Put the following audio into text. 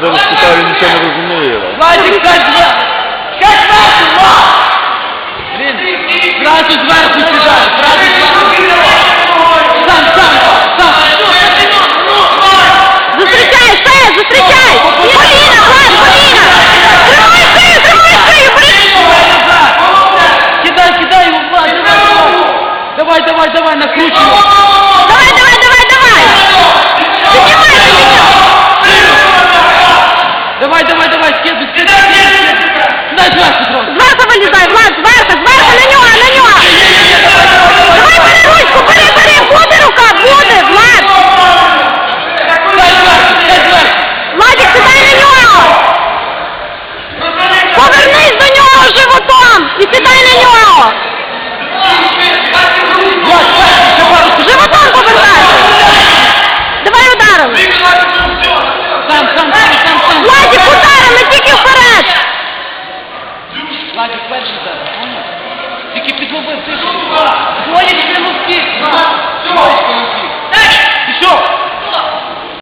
Питає, він нічого не розуміє. Владик, дай два! Как зверху, Влад! Блін, зразу зверху сідай, зразу зверху. Сам, сам, сам. Зустрічай, шея, зустрічай! Коліна, Влад, коліна! Тримай шию, тримай шию, бери! Кидай, кидай Влад, давай, давай. Давай, давай, давай, накручивай. Давай, давай, давай, давай! Піднімай, піднімай! Давай, давай, давай, скидывай, скидывай, скидывай. Дай зверху трохи. Зверху вилізай, Влад, зверху, зверху, на нього, на нього! Давай, бери ручку, бери, бери, буде рука, буде, Влад! Дай зверху, дай зверху. Владик, сідай на нього! Повернись до нього животом і сідай на нього! Тільки підлоби, ти що? Твої всі мости!